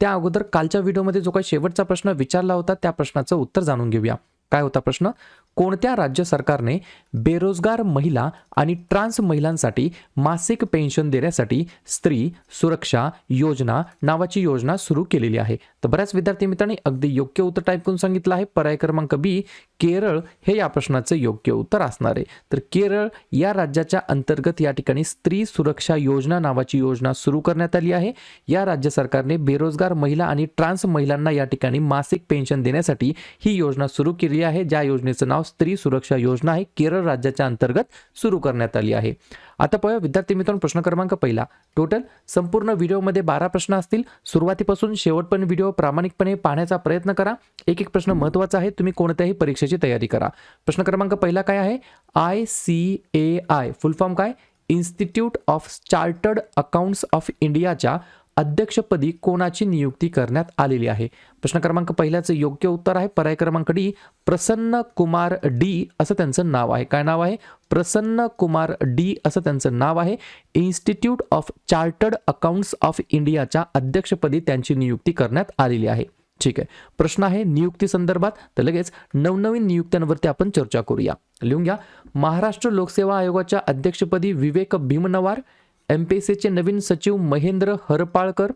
त्या अगोदर कालच्या व्हिडिओमध्ये जो काही शेवटचा प्रश्न विचारला होता त्या प्रश्नाचं उत्तर जाणून घेऊया. काय होता प्रश्न? कोणत्या राज्य सरकारने बेरोजगार महिला आणि ट्रान्स महिलांसाठी मासिक पेन्शन देण्यासाठी स्त्री सुरक्षा योजना नावाची योजना सुरू केलेली आहे? तर बऱ्याच विद्यार्थी मित्रांनी अगदी योग्य उत्तर टाईप करून सांगितलं आहे. पर्याय क्रमांक बी केरळ हे या प्रश्नाचं योग्य उत्तर असणार आहे. तर केरळ या राज्याच्या अंतर्गत या ठिकाणी स्त्री सुरक्षा योजना नावाची योजना सुरू करण्यात आली आहे. या राज्य सरकारने बेरोजगार महिला आणि ट्रान्स महिलांना या ठिकाणी मासिक पेन्शन देण्यासाठी ही योजना सुरू केली आहे. ज्या योजनेचं नाव स्त्री सुरक्षा योजना आहे. केरळ राज्याच्या अंतर्गत सुरू करण्यात आली आहे. आता पाहूया विद्यार्थी मित्रांनो प्रश्न क्रमांक पहिला. टोटल संपूर्ण व्हिडिओमध्ये बारा प्रश्न असतील. सुरुवातीपासून शेवटपर्यंत व्हिडिओ प्रामाणिकपणे पाहण्याचा प्रयत्न करा. एक एक प्रश्न महत्त्वाचा आहे. तुम्ही कोणत्याही परीक्षेची तयारी करा. प्रश्न क्रमांक पहिला काय आहे? I C A I full form काय? Institute of chartered accountants of इंडियाच्या अध्यक्षपदी कोणाची नियुक्ती करण्यात आलेली आहे? प्रश्न क्रमांक पहिल्याचं योग्य उत्तर आहे. पर्याय क्रमांक डी प्रसन्न कुमार डी असं त्यांचं नाव आहे. काय नाव आहे? प्रसन्न कुमार डी असं त्यांचं नाव आहे. Institute of chartered accountants of इंडियाच्या अध्यक्षपदी त्यांची नियुक्ती करण्यात आलेली आहे. ठीक आहे. प्रश्न आहे नियुक्ती संदर्भात. तर लगेच नवनवीन नियुक्त्यांवरती आपण चर्चा करूया. लिहून घ्या. महाराष्ट्र लोकसेवा आयोगाच्या अध्यक्षपदी Vivek Bhimanwar M P S सीचे नवीन सचिव महेंद्र हरपाळकर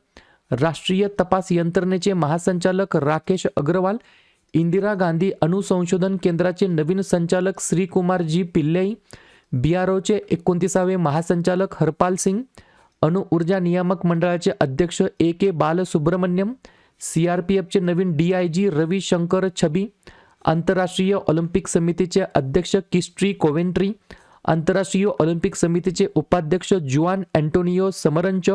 राष्ट्रीय तपास यंत्रणेचे महासंचालक राकेश अग्रवाल इंदिरा गांधी अणुसंशोधन केंद्राचे नवीन संचालक श्रीकुमारजी पिल्लई बी आर ओचे एकोणतीसावे महासंचालक हरपाल सिंग अणु ऊर्जा नियामक मंडळाचे अध्यक्ष A K Balasubramaniam C R P एफचे Naveen D I G Ravi Shankar Chhabi आंतरराष्ट्रीय ऑलिम्पिक समितीचे अध्यक्ष किस्ट्री कोवेंट्री आंतरराष्ट्रीय ऑलिम्पिक समितीचे उपाध्यक्ष जुआन अँटोनियो समरंच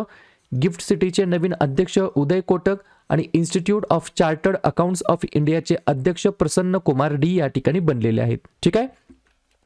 गिफ्ट सिटीचे नवीन अध्यक्ष उदय कोटक आणि institute of chartered accountants of इंडियाचे अध्यक्ष प्रसन्न कुमार डी या ठिकाणी बनलेले आहेत. ठीक आहे?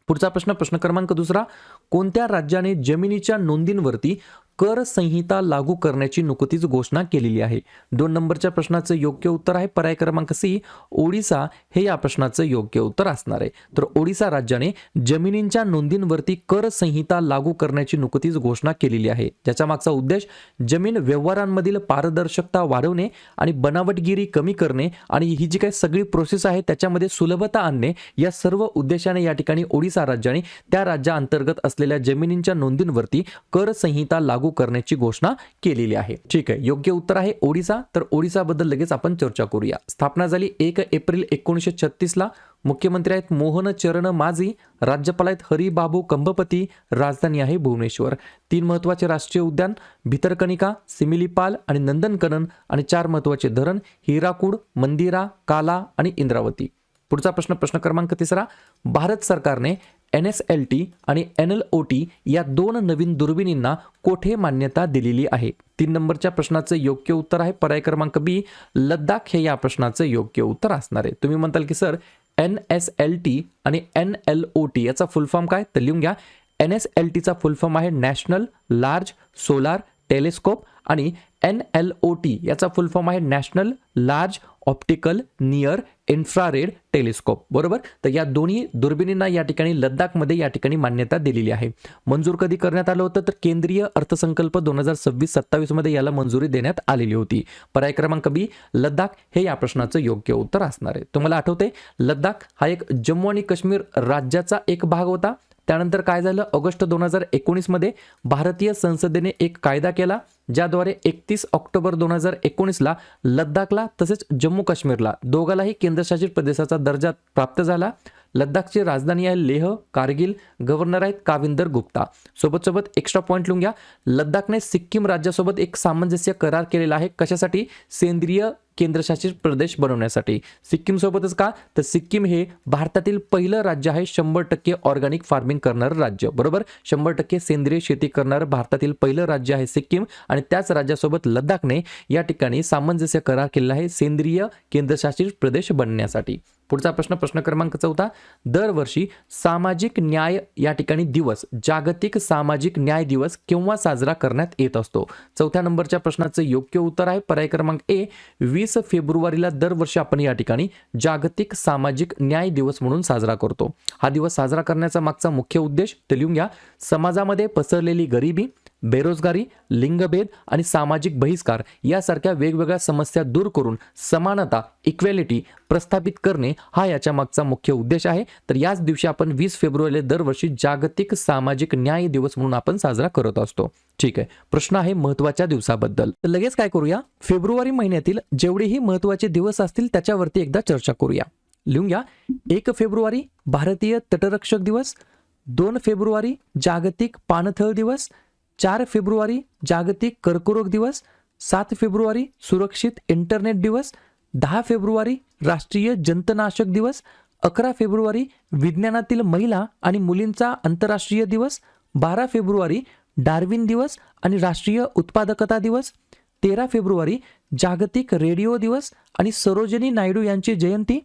पुढचा प्रश्न प्रश्न क्रमांक दुसरा. कोणत्या राज्याने जमिनीच्या नोंदींवरती कर संहिता लागू करण्याची नुकतीच घोषणा केलेली आहे. दोन नंबरच्या प्रश्नाचं योग्य उत्तर आहे. पर्याय क्रमांक सी ओडिसा हे या प्रश्नाचं योग्य उत्तर असणार आहे. तर ओडिसा राज्याने जमिनींच्या नोंदींवरती कर संहिता लागू करण्याची नुकतीच घोषणा केलेली आहे. ज्याच्या मागचा उद्देश जमीन व्यवहारांमधील पारदर्शकता वाढवणे आणि बनावटगिरी कमी करणे आणि ही जी काही सगळी प्रोसेस आहे त्याच्यामध्ये सुलभता आणणे या सर्व उद्देशाने या ठिकाणी ओडिसा राज्याने त्या राज्याअंतर्गत असलेल्या जमिनींच्या नोंदींवरती कर संहिता लागू करण्याची घोषणा केलेली आहे. ठीक आहे. योग्य उत्तर आहे ओडिसा. तर ओडिसाबद्दल लगेच आपण चर्चा करूया. स्थापना झाली एक एप्रिल एकोणीसशे छत्तीसला. मुख्यमंत्री आहेत मोहन चरण माझी राज्यपाल आहेत हरिबाबू कंभपती राजधानी आहे भुवनेश्वर. तीन महत्त्वाचे राष्ट्रीय उद्यान. भितरकनिका सिमिलीपाल आणि नंदनकनन आणि चार महत्त्वाचे धरण. हिराकूड मंदिरा काला आणि इंद्रावती. पुढचा प्रश्न प्रश्न क्रमांक तिसरा. भारत सरकारने एन एस एल टी आणि एन एल ओ टी या दोन नवीन दुर्बिणींना कोठे मान्यता दिलेली आहे? तीन नंबरच्या प्रश्नाचं योग्य उत्तर आहे पर्याय क्रमांक बी. लद्दाख हे या प्रश्नाचं योग्य उत्तर असणार आहे. तुम्ही म्हणताल की sir N S L T आणि एन एल ओ टी याचा फुल फॉर्म काय? तर लिहून घ्या. एन एस एल टीचा फुल फॉर्म आहे नॅशनल लार्ज सोलार टेलिस्कोप आणि एन एल ओ टी याचा फुल फॉर्म आहे national large optical near infrared telescope बरोबर? तर या दोन्ही दुर्बिणींना या ठिकाणी लद्दाखमध्ये या ठिकाणी मान्यता दिलेली आहे. मंजूर कधी करण्यात आलं होतं? तर केंद्रीय अर्थसंकल्प दोन हजार सव्वीस सत्तावीसमध्ये याला मंजुरी देण्यात आलेली होती. पर्याय क्रमांक बी लद्दाख हे या प्रश्नाचं योग्य उत्तर असणार आहे. तुम्हाला आठवते लद्दाख हा एक जम्मू आणि काश्मीर राज्याचा एक भाग होता. त्यानंतर काय झालं? ऑगस्ट दोन हजार एकोणीसमध्ये भारतीय संसदेने एक कायदा केला ज्याद्वारे एकतीस ऑक्टोबर दोन हजार एकोणीसला लद्दाखला तसेच जम्मू काश्मीरला दोघालाही केंद्रशासित प्रदेशाचा दर्जा प्राप्त झाला. लद्दाखची राजधानी आहे लेह कारगिल गव्हर्नर आहेत काविंदर गुप्ता. सोबत सोबत एक्स्ट्रा पॉईंट लिहून घ्या. लद्दाखने सिक्कीम राज्यासोबत एक सामंजस्य करार केलेला आहे. कशासाठी? सेंद्रिय केंद्रशासित प्रदेश बनवण्यासाठी. सिक्कीम सोबतच का? तर सिक्कीम हे भारतातील पहिलं राज्य आहे. शंभर टक्के ऑर्गॅनिक फार्मिंग करणारं राज्य. बरोबर? शंभर टक्के सेंद्रिय शेती करणारं भारतातील पहिलं राज्य आहे सिक्कीम. आणि त्याच राज्यासोबत लद्दाखने या ठिकाणी सामंजस्य करार केलेला आहे. सेंद्रिय केंद्रशासित प्रदेश बनण्यासाठी. पुढचा प्रश्न प्रश्न क्रमांक चौथा. दरवर्षी सामाजिक न्याय या ठिकाणी दिवस जागतिक सामाजिक न्याय दिवस केव्हा साजरा करण्यात येत असतो? चौथ्या नंबरच्या प्रश्नाचं योग्य उत्तर आहे. पर्याय क्रमांक ए वीस फेब्रुवारीला दरवर्षी आपण या ठिकाणी जागतिक सामाजिक न्याय दिवस म्हणून साजरा करतो. हा दिवस साजरा करण्याचा मागचा मुख्य उद्देश ते लिहून घ्या. समाजामध्ये पसरलेली गरिबी बेरोजगारी लिंगभेद आणि सामाजिक बहिष्कार यासारख्या वेगवेगळ्या समस्या दूर करून समानता इक्वॅलिटी प्रस्थापित करणे हा याच्या मागचा मुख्य उद्देश आहे. तर याच दिवशी आपण वीस फेब्रुवारी दरवर्षी जागतिक सामाजिक न्याय दिवस म्हणून आपण साजरा करत असतो. ठीक आहे. प्रश्न आहे महत्त्वाच्या दिवसाबद्दल. तर लगेच काय करूया? फेब्रुवारी महिन्यातील जेवढेही महत्त्वाचे दिवस असतील त्याच्यावरती एकदा चर्चा करूया. लिहून घ्या. एक फेब्रुवारी भारतीय तटरक्षक दिवस दोन फेब्रुवारी जागतिक पाणथळ दिवस चार फेब्रुवारी जागतिक कर्करोग दिवस सात फेब्रुवारी सुरक्षित इंटरनेट दिवस दहा फेब्रुवारी राष्ट्रीय जंतनाशक दिवस अकरा फेब्रुवारी विज्ञानातील महिला आणि मुलींचा आंतरराष्ट्रीय दिवस बारा फेब्रुवारी डार्विन दिवस आणि राष्ट्रीय उत्पादकता दिवस तेरा फेब्रुवारी जागतिक रेडिओ दिवस आणि सरोजिनी नायडू यांची जयंती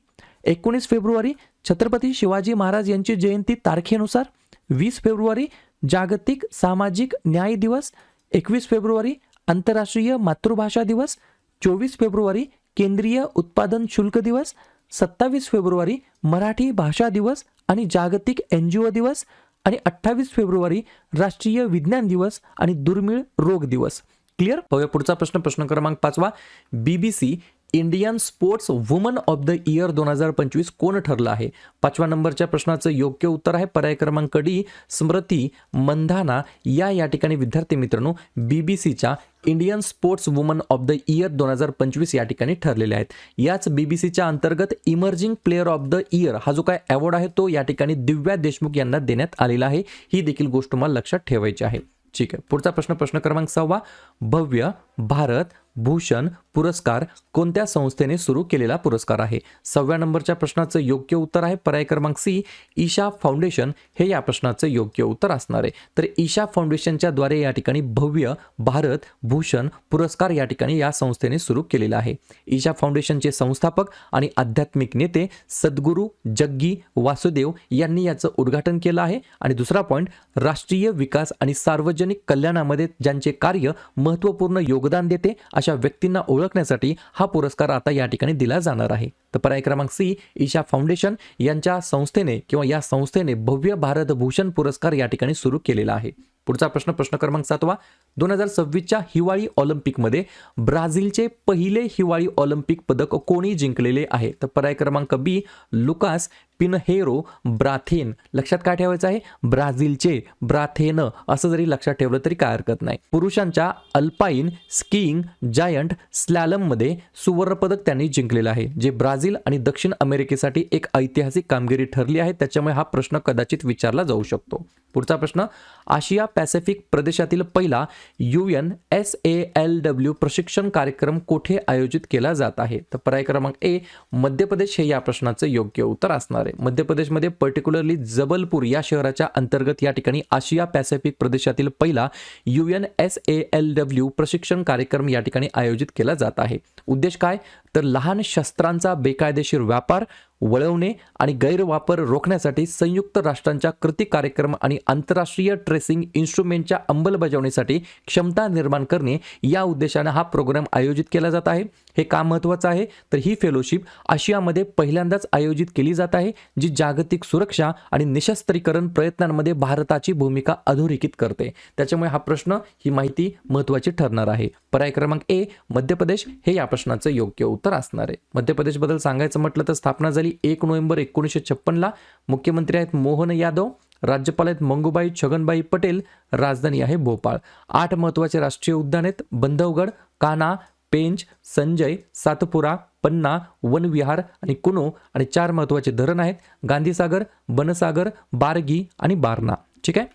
एकोणीस फेब्रुवारी छत्रपती शिवाजी महाराज यांची जयंती तारखेनुसार वीस फेब्रुवारी जागतिक सामाजिक न्याय दिवस एकवीस फेब्रुवारी आंतरराष्ट्रीय मातृभाषा दिवस चोवीस फेब्रुवारी केंद्रीय उत्पादन शुल्क दिवस सत्तावीस फेब्रुवारी मराठी भाषा दिवस आणि जागतिक एन जी ओ दिवस आणि अठ्ठावीस फेब्रुवारी राष्ट्रीय विज्ञान दिवस आणि दुर्मिळ रोग दिवस. क्लिअर? बघूया पुढचा प्रश्न प्रश्न क्रमांक पाचवा. BBC Indian sports woman of the year दोन हजार पंचवीस कोण ठरलं आहे? पाचव्या नंबरच्या प्रश्नाचं योग्य उत्तर आहे पर्याय क्रमांक डी स्मृती मंधाना. या या ठिकाणी विद्यार्थी मित्रांनो बीबीसीच्या Indian sports woman of the year दोन हजार पंचवीस या ठिकाणी ठरलेले आहेत. याच बीबीसीच्या अंतर्गत emerging player of the year हा जो काय अवॉर्ड आहे तो या ठिकाणी दिव्या देशमुख यांना देण्यात आलेला आहे. ही देखील गोष्ट मला लक्षात ठेवायची आहे. ठीक आहे. पुढचा प्रश्न प्रश्न क्रमांक सहावा भव्य भारत भूषण पुरस्कार कोणत्या संस्थेने सुरू केलेला पुरस्कार आहे? सहाव्या नंबरच्या प्रश्नाचं योग्य उत्तर आहे पर्याय क्रमांक सी ईशा फाउंडेशन. हे या प्रश्नाचं योग्य उत्तर असणार आहे. तर ईशा फाउंडेशनच्या द्वारे या ठिकाणी भव्य भारत भूषण पुरस्कार या ठिकाणी या संस्थेने सुरू केलेला आहे. ईशा फाउंडेशनचे संस्थापक आणि आध्यात्मिक नेते सद्गुरू जग्गी वासुदेव यांनी याचं उद्घाटन केलं आहे. आणि दुसरा पॉईंट राष्ट्रीय विकास आणि सार्वजनिक कल्याणामध्ये ज्यांचे कार्य महत्त्वपूर्ण योगदान देते अशा व्यक्तींना ओळखण्यासाठी हा पुरस्कार आता या ठिकाणी दिला जाणार आहे. तर पर्याय क्रमांक सी ईशा फाउंडेशन यांच्या संस्थेने किंवा या संस्थेने भव्य भारत भूषण पुरस्कार या ठिकाणी सुरू केलेला आहे. पुढचा प्रश्न प्रश्न क्रमांक सातवा. दोन हजार सव्वीसच्या हिवाळी ऑलिम्पिकमध्ये ब्राझीलचे पहिले हिवाळी ऑलिम्पिक पदक कोणी जिंकलेले आहे? तर पर्याय क्रमांक बी लुकास पिनहेरो ब्राथेन. लक्षात काय ठेवायचं आहे? ब्राझीलचे ब्राथेन असं जरी लक्षात ठेवलं तरी काय हरकत नाही. पुरुषांच्या अल्पाईन स्कीइंग जायंट स्लॅलममध्ये सुवर्णपदक त्यांनी जिंकलेलं आहे जे ब्राझील आणि दक्षिण अमेरिकेसाठी एक ऐतिहासिक कामगिरी ठरली आहे त्याच्यामुळे हा प्रश्न कदाचित विचारला जाऊ शकतो. पुढचा प्रश्न आशिया पॅसिफिक प्रदेशातील पहिला U N S A L W प्रशिक्षण कार्यक्रम कुठे आयोजित केला जात आहे? तर पर्याय क्रमांक ए मध्य प्रदेश हे या प्रश्नाचं योग्य उत्तर असणार आहे. मध्य प्रदेशमध्ये पर्टिक्युलरली जबलपूर या शहराच्या अंतर्गत या ठिकाणी आशिया पॅसिफिक प्रदेशातील पहिला U N S A L W प्रशिक्षण कार्यक्रम या ठिकाणी आयोजित केला जात आहे. उद्देश काय? तर लहान शस्त्रांचा बेकायदेशीर व्यापार वळवणे आणि गैरवापर रोखण्यासाठी संयुक्त राष्ट्रांच्या कृती कार्यक्रम आणि आंतरराष्ट्रीय ट्रेसिंग इन्स्ट्रुमेंटच्या अंमलबजावणीसाठी क्षमता निर्माण करणे या उद्देशाने हा प्रोग्राम आयोजित केला जात आहे. हे का महत्त्वाचं आहे? तर ही फेलोशिप आशियामध्ये पहिल्यांदाच आयोजित केली जात आहे जी जागतिक सुरक्षा आणि निशस्त्रीकरण प्रयत्नांमध्ये भारताची भूमिका अधोरेखित करते. त्याच्यामुळे हा प्रश्न ही माहिती महत्त्वाची ठरणार आहे. पर्याय क्रमांक ए मध्य प्रदेश. हे या प्रश्नाचं योग्य उत्तर असणार आहे. मध्य प्रदेशबद्दल सांगायचं म्हटलं तर स्थापना झाली एक नोव्हेंबर एकोणीसशे छप्पनला मुख्यमंत्री आहेत मोहन यादव राज्यपाल आहेत मंगूबाई छगनबाई पटेल राजधानी आहे भोपाळ. आठ महत्त्वाचे राष्ट्रीय उद्यान आहेत बंधवगड काना पेंच संजय सातपुरा पन्ना वनविहार आणि कुनो आणि चार महत्त्वाचे धरण आहेत गांधीसागर बनसागर बारगी आणि बारणा. ठीक आहे?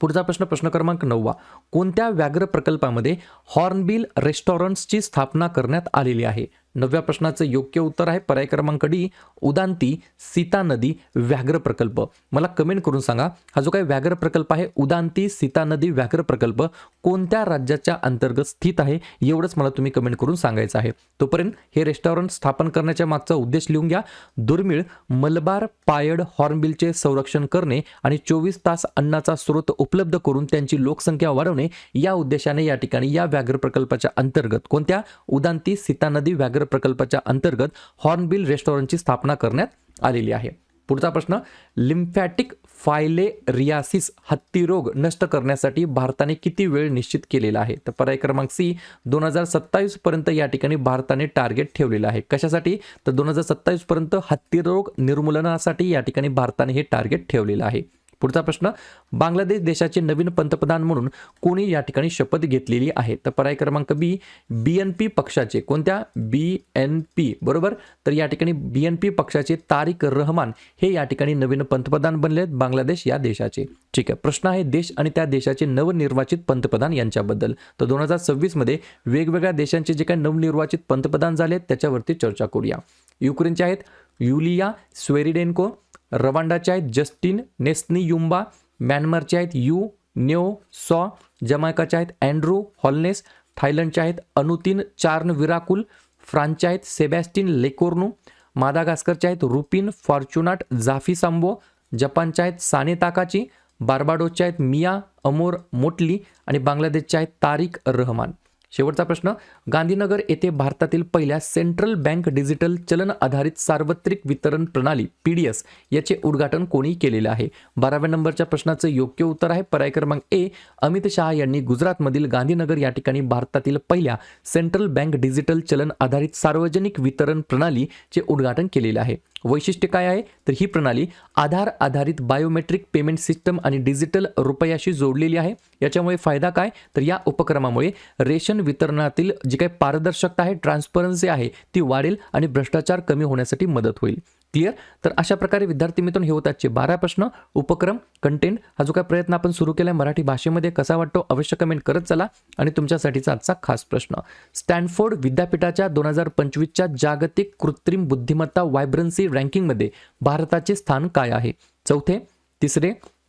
पुढचा प्रश्न प्रश्न क्रमांक नववा. कोणत्या व्याघ्र प्रकल्पामध्ये हॉर्नबिल रेस्टॉरंट्सची स्थापना करण्यात आलेली आहे? नवव्या प्रश्नाचं योग्य उत्तर आहे. पर्याय क्रमांक डी उदांती सीता नदी व्याघ्र प्रकल्प. मला कमेंट करून सांगा हा जो काही व्याघ्र प्रकल्प आहे उदांती सीता नदी व्याघ्र प्रकल्प कोणत्या राज्याच्या अंतर्गत स्थित आहे? एवढंच मला तुम्ही कमेंट करून सांगायचं आहे. तोपर्यंत हे रेस्टॉरंट स्थापन करण्याच्या मागचा उद्देश लिहून घ्या. दुर्मिळ मलबार पायड हॉर्नबिलचे संरक्षण करणे आणि चोवीस तास अन्नाचा स्रोत उपलब्ध करून त्यांची लोकसंख्या वाढवणे या उद्देशाने या ठिकाणी या व्याघ्र प्रकल्पाच्या अंतर्गत कोणत्या? उदांती सीता नदी व्याघ्र प्रकल्पाच्या अंतर्गत हॉर्नबिल रेस्टॉरंटची स्थापना करण्यात आलेली आहे. पुढचा प्रश्न लिम्फॅटिक फायलेरियासिस हत्ती रोग नष्ट करण्यासाठी भारताने किती वेळ निश्चित केलेला आहे? तर पर्याय क्रमांक सी दोन हजार सत्तावीस पर्यंत या ठिकाणी भारताने टार्गेट ठेवलेलं आहे. कशासाठी? तर दोन हजार सत्तावीस पर्यंत हत्ती रोग निर्मूलनासाठी या ठिकाणी भारताने हे टार्गेट ठेवलेलं आहे. पुढचा प्रश्न बांगलादेश देशाचे नवीन पंतप्रधान म्हणून कोणी या ठिकाणी शपथ घेतलेली आहे? तर पर्याय क्रमांक बी बी एन पी पक्षाचे. कोणत्या? बी एन पी बरोबर? तर या ठिकाणी बी एन पी पक्षाचे तारिक रहमान हे या ठिकाणी नवीन पंतप्रधान बनले आहेत बांगलादेश या देशाचे. ठीक आहे. प्रश्न आहे देश आणि त्या देशाचे नवनिर्वाचित पंतप्रधान यांच्याबद्दल. तर दोन हजार सव्वीसमध्ये वेगवेगळ्या देशांचे जे काही नवनिर्वाचित पंतप्रधान झाले आहेत त्याच्यावरती चर्चा करूया. युक्रेनचे आहेत युलिया स्वेरिडेन्को रवांडाचे आहेत जस्टिन नेस्नी युम्बा म्यानमारचे आहेत यू न्यो सॉ जमायकाचे आहेत अँड्रू हॉलनेस थायलंडचे आहेत अनुतीन चार्न विराकुल फ्रान्सचे आहेत सेबॅस्टिन लेकोर्नू मादागास्करचे आहेत रुपिन फॉर्च्युनाट जाफी सांबो जपानच्या आहेत साने ताकाची बार्बाडोसचे आहेत मिया अमोर मोटली आणि बांगलादेशचे आहेत तारिक रहमान. शेवटचा प्रश्न गांधीनगर येथे भारतातील पहिल्या सेंट्रल बँक डिजिटल चलन आधारित सार्वत्रिक वितरण प्रणाली पी डी एस याचे उद्घाटन कोणी केलेले आहे? बाराव्या नंबरच्या प्रश्नाचं योग्य उत्तर आहे पर्याय क्रमांक ए अमित शहा यांनी गुजरातमधील गांधीनगर या ठिकाणी भारतातील पहिल्या सेंट्रल बँक डिजिटल चलन आधारित सार्वजनिक वितरण प्रणालीचे उद्घाटन केलेले आहे. वैशिष्ट्य काय आहे? तर ही प्रणाली आधार आधारित बायोमेट्रिक पेमेंट सिस्टम आणि डिजिटल रुपयाशी जोडलेली आहे. याच्यामुळे फायदा काय? तर या उपक्रमामुळे रेशन वितरणातील जी काही पारदर्शकता आहे ट्रान्सपरन्सी आहे ती वाढेल आणि भ्रष्टाचार कमी होण्यासाठी मदत होईल. क्लिअर? तर अशा प्रकारे विद्यार्थी मित्रांनो हे होत आजचे बारा प्रश्न. उपक्रम कंटेंट हा जो काय प्रयत्न आपण सुरू केला आहे मराठी भाषेमध्ये कसा वाटतो? अवश्य कमेंट करत चला. आणि तुमच्यासाठीचा आजचा खास प्रश्न. स्टॅनफोर्ड विद्यापीठाच्या दोन हजार पंचवीसच्या जागतिक कृत्रिम बुद्धिमत्ता वायब्रन्सी रँकिंगमध्ये भारताचे स्थान काय आहे? चौथे. तिसरे.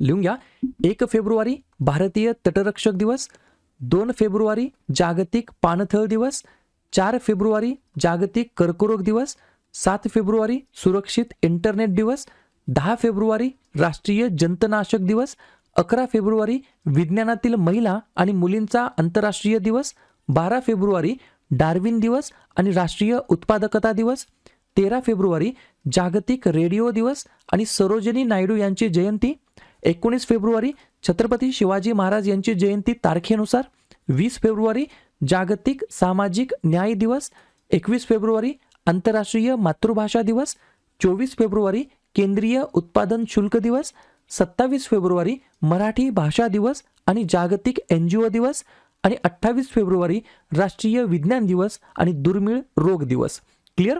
लिहून घ्या. एक फेब्रुवारी भारतीय तटरक्षक दिवस दोन फेब्रुवारी जागतिक पाणथळ दिवस चार फेब्रुवारी जागतिक कर्करोग दिवस सात फेब्रुवारी सुरक्षित इंटरनेट दिवस दहा फेब्रुवारी राष्ट्रीय जंतनाशक दिवस अकरा फेब्रुवारी विज्ञानातील महिला आणि मुलींचा आंतरराष्ट्रीय दिवस बारा फेब्रुवारी डार्विन दिवस आणि राष्ट्रीय उत्पादकता दिवस तेरा फेब्रुवारी जागतिक रेडिओ दिवस आणि सरोजिनी नायडू यांची जयंती एकोणीस फेब्रुवारी छत्रपती शिवाजी महाराज यांची जयंती तारखेनुसार वीस फेब्रुवारी जागतिक सामाजिक न्याय दिवस एकवीस फेब्रुवारी आंतरराष्ट्रीय मातृभाषा दिवस चोवीस फेब्रुवारी केंद्रीय उत्पादन शुल्क दिवस सत्तावीस फेब्रुवारी मराठी भाषा दिवस आणि जागतिक एन जी ओ दिवस आणि अठ्ठावीस फेब्रुवारी राष्ट्रीय विज्ञान दिवस आणि दुर्मिळ रोग दिवस. क्लिअर?